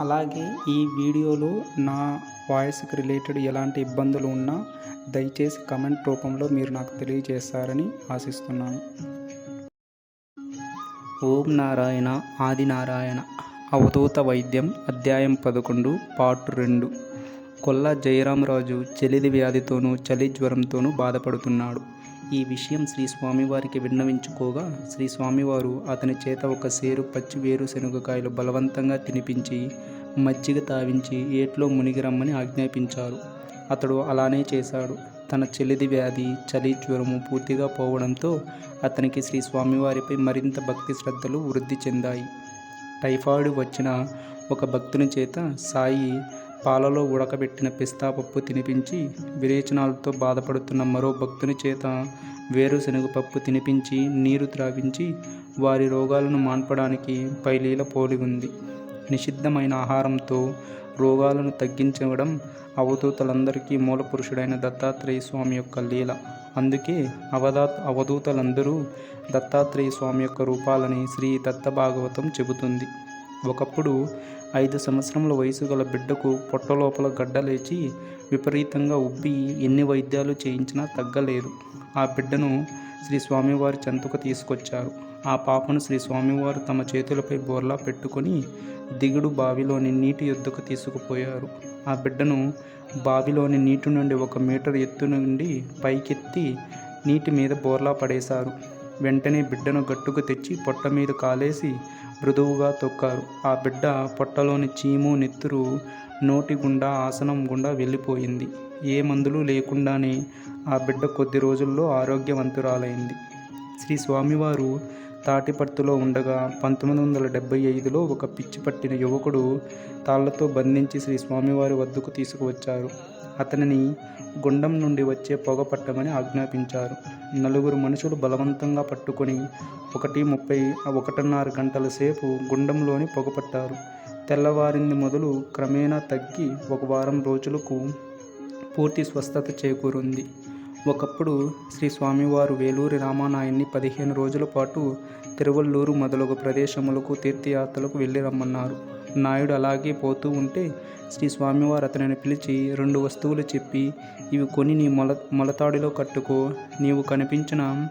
అలాగే ఈ వీడియోలో నా వాయిస్కి రిలేటెడ్ ఎలాంటి ఇబ్బందులు ఉన్నా దయచేసి కమెంట్ రూపంలో మీరు నాకు తెలియజేస్తారని ఆశిస్తున్నాను. ఓం నారాయణ ఆది నారాయణ అవధూత వైద్యం అధ్యాయం పదకొండు పార్ట్ రెండు. కొల్ల జయరామరాజు చలిది వ్యాధితోనూ చలి జ్వరంతోనూ బాధపడుతున్నాడు. ఈ విషయం శ్రీ స్వామివారికి విన్నవించుకోగా శ్రీ స్వామివారు అతని చేత ఒక సేరు పచ్చి వేరుశనగకాయలు బలవంతంగా తినిపించి మజ్జిగ తావించి ఏట్లో మునిగి రమ్మని ఆజ్ఞాపించారు. అతడు అలానే చేశాడు. తన చెల్లిది వ్యాధి చలి జ్వరము పూర్తిగా పోవడంతో అతనికి శ్రీ స్వామివారిపై మరింత భక్తి శ్రద్ధలు వృద్ధి చెందాయి. టైఫాయిడ్ వచ్చిన ఒక భక్తుని చేత సాయి పాలలో ఉడకబెట్టిన పిస్తా పప్పు తినిపించి విరేచనాలతో బాధపడుతున్న మరో భక్తుని చేత వేరుశనగ పప్పు తినిపించి నీరు త్రాగించి వారి రోగాలను మాన్పడానికి పైలీల పోలి ఉంది. నిషిద్ధమైన ఆహారంతో రోగాలను తగ్గించడం అవధూతలందరికీ మూలపురుషుడైన దత్తాత్రేయ స్వామి యొక్క లీల. అందుకే అవధా అవధూతలందరూ దత్తాత్రేయ స్వామి యొక్క రూపాలని శ్రీ దత్త భాగవతం చెబుతుంది. ఒకప్పుడు ఐదు సంవత్సరముల వయసు గల బిడ్డకు పొట్టలోపల గడ్డలేచి విపరీతంగా ఉబ్బి ఎన్ని వైద్యాలు చేయించినా తగ్గలేదు. ఆ బిడ్డను శ్రీ స్వామివారి చెంతకు తీసుకొచ్చారు. ఆ పాపను శ్రీ స్వామివారు తమ చేతులపై బోర్లా పెట్టుకొని దిగుడు బావిలోని నీటి ఎద్దుకు తీసుకుపోయారు. ఆ బిడ్డను బావిలోని నీటి నుండి ఒక మీటర్ ఎత్తు నుండి పైకెత్తి నీటి మీద బోర్లా పడేశారు. వెంటనే బిడ్డను గట్టుకు తెచ్చి పొట్ట మీద కాలేసి మృదువుగా తొక్కారు. ఆ బిడ్డ పొట్టలోని చీము నెత్తురు నోటి గుండా ఆసనం గుండా వెళ్ళిపోయింది. ఏ మందులు లేకుండానే ఆ బిడ్డ కొద్ది రోజుల్లో ఆరోగ్యవంతురాలైంది. శ్రీ స్వామివారు తాటిపర్తిలో ఉండగా పంతొమ్మిది వందల డెబ్బై ఐదులో ఒక పిచ్చి పట్టిన యువకుడు తాళ్ళతో బంధించి శ్రీ స్వామివారి వద్దకు తీసుకువచ్చారు. అతనిని గుండం నుండి వచ్చే పొగ పట్టమని ఆజ్ఞాపించారు. నలుగురు మనుషులు బలవంతంగా పట్టుకొని ఒకటి ముప్పై ఒకటిన్నర గంటల సేపు గుండంలోని పొగ పట్టారు. తెల్లవారింది మొదలు క్రమేణా తగ్గి ఒక వారం రోజులకు పూర్తి స్వస్థత చేకూరింది. ఒకప్పుడు శ్రీ స్వామివారు వేలూరి రామానాయుడిని పదిహేను రోజుల పాటు తిరువల్లూరు మొదలగు ప్రదేశములకు తీర్థయాత్రలకు వెళ్ళి రమ్మన్నారు. నాయుడు అలాగే పోతూ ఉంటే శ్రీ స్వామివారు అతనిని పిలిచి రెండు వస్తువులు చెప్పి ఇవి కొని నీ మొల మొలతాడిలో కట్టుకో. నీవు కనిపించిన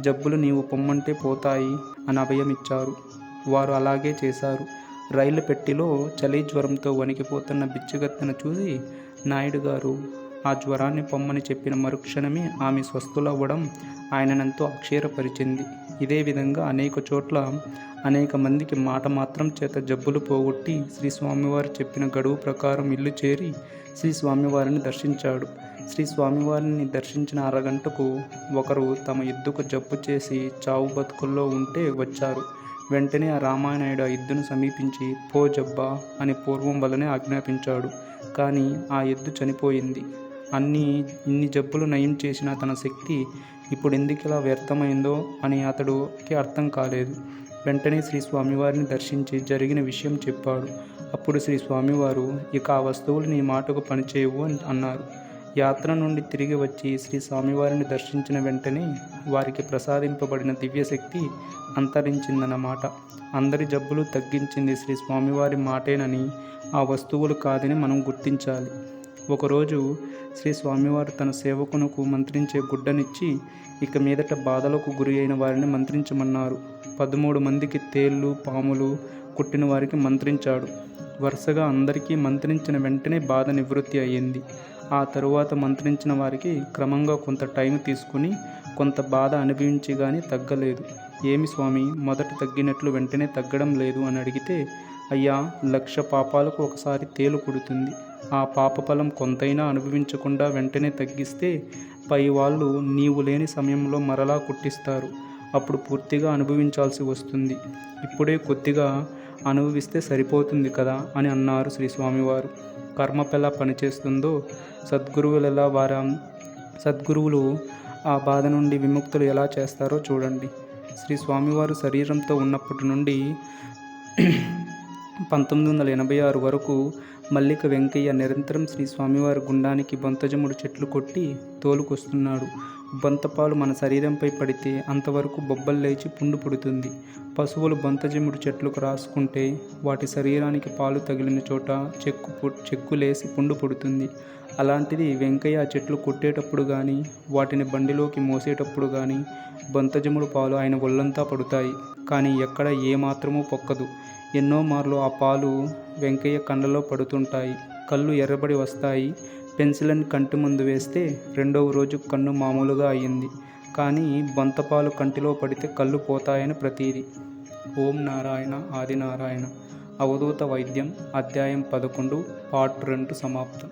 జబ్బులు నీవు పొమ్మంటే పోతాయి అని అభయమిచ్చారు. వారు అలాగే చేశారు. రైలు పెట్టిలో చలి జ్వరంతో వణికిపోతున్న బిచ్చగత్తెను చూసి నాయుడు గారు ఆ జ్వరాన్ని పొమ్మని చెప్పిన మరుక్షణమే ఆమె స్వస్థులవ్వడం ఆయననంతో అక్షీరపరిచింది. ఇదే విధంగా అనేక చోట్ల అనేక మందికి మాట మాత్రం చేత జబ్బులు పోగొట్టి శ్రీ స్వామివారు చెప్పిన గడువు ప్రకారం ఇల్లు చేరి శ్రీ స్వామివారిని దర్శించాడు. శ్రీ స్వామివారిని దర్శించిన అరగంటకు ఒకరు తమ ఎద్దుకు జబ్బు చేసి చావు బతుకుల్లో ఉంటే వచ్చారు. వెంటనే ఆ రామానాయుడు ఆ ఎద్దును సమీపించి పో జబ్బా అని పూర్వం వలనే ఆజ్ఞాపించాడు. కానీ ఆ ఎద్దు చనిపోయింది. అన్ని ఇన్ని జబ్బులు నయం చేసిన తన శక్తి ఇప్పుడు ఎందుకిలా వ్యర్థమైందో అని అతడుకి అర్థం కాలేదు. వెంటనే శ్రీ స్వామివారిని దర్శించి జరిగిన విషయం చెప్పాడు. అప్పుడు శ్రీ స్వామివారు ఇక ఆ వస్తువులు నీ మాటకు పనిచేయవు అని అన్నారు. యాత్ర నుండి తిరిగి వచ్చి శ్రీ స్వామివారిని దర్శించిన వెంటనే వారికి ప్రసాదింపబడిన దివ్యశక్తి అంతరించిందన్నమాట. అందరి జబ్బులు తగ్గించింది శ్రీ స్వామివారి మాటేనని ఆ వస్తువులు కాదని మనం గుర్తించాలి. ఒకరోజు శ్రీ స్వామివారు తన సేవకునకు మంత్రించే గుడ్డనిచ్చి ఇక మీదట బాధలకు గురి అయిన వారిని మంత్రించమన్నారు. పదమూడు మందికి తేళ్ళు పాములు కుట్టిన వారికి మంత్రించాడు. వరుసగా అందరికీ మంత్రించిన వెంటనే బాధ నివృత్తి అయ్యింది. ఆ తరువాత మంత్రించిన వారికి క్రమంగా కొంత టైం తీసుకుని కొంత బాధ అనుభవించి కానీ తగ్గలేదు. ఏమి స్వామి మొదట తగ్గినట్లు వెంటనే తగ్గడం లేదు అని అడిగితే అయ్యా లక్ష పాపాలకు ఒకసారి తేలు కుడుతుంది. ఆ పాపఫలం కొంతైనా అనుభవించకుండా వెంటనే తగ్గిస్తే పై వాళ్ళు నీవు లేని సమయంలో మరలా కుట్టిస్తారు. అప్పుడు పూర్తిగా అనుభవించాల్సి వస్తుంది. ఇప్పుడే కొద్దిగా అనుభవిస్తే సరిపోతుంది కదా అని అన్నారు శ్రీ స్వామివారు కర్మపు ఎలా పనిచేస్తుందో సద్గురువులు ఎలా వారా సద్గురువులు ఆ బాధ నుండి విముక్తులు ఎలా చేస్తారో చూడండి. శ్రీ స్వామివారు శరీరంతో ఉన్నప్పటి నుండి పంతొమ్మిది వందల ఎనభై ఆరు వరకు మల్లిక వెంకయ్య నిరంతరం శ్రీ స్వామివారి గుండానికి బొంతజముడు చెట్లు కొట్టి తోలుకొస్తున్నాడు. బొంతపాలు మన శరీరంపై పడితే అంతవరకు బొబ్బలు లేచి పుండు పుడుతుంది. పశువులు బొంతజముడు చెట్లకు రాసుకుంటే వాటి శరీరానికి పాలు తగిలిన చోట చెక్కు పు- చెక్కులేసి పుండు పుడుతుంది. అలాంటిది వెంకయ్య ఆ చెట్లు కొట్టేటప్పుడు కానీ వాటిని బండిలోకి మోసేటప్పుడు కానీ బంతజముడు పాలు ఆయన ఒళ్ళంతా పడుతాయి. కానీ ఎక్కడ ఏమాత్రమూ పొక్కదు. ఎన్నో మార్లు ఆ పాలు వెంకయ్య కళ్ళలో పడుతుంటాయి. కళ్ళు ఎర్రబడి వస్తాయి. పెన్సిల్ని కంటి ముందు వేస్తే రెండవ రోజు కన్ను మామూలుగా అయ్యింది. కానీ బంతపాలు కంటిలో పడితే కళ్ళు పోతాయని ప్రతీది. ఓం నారాయణ ఆదినారాయణ అవధూత వైద్యం అధ్యాయం పదకొండు పార్ట్ రెండు సమాప్తం.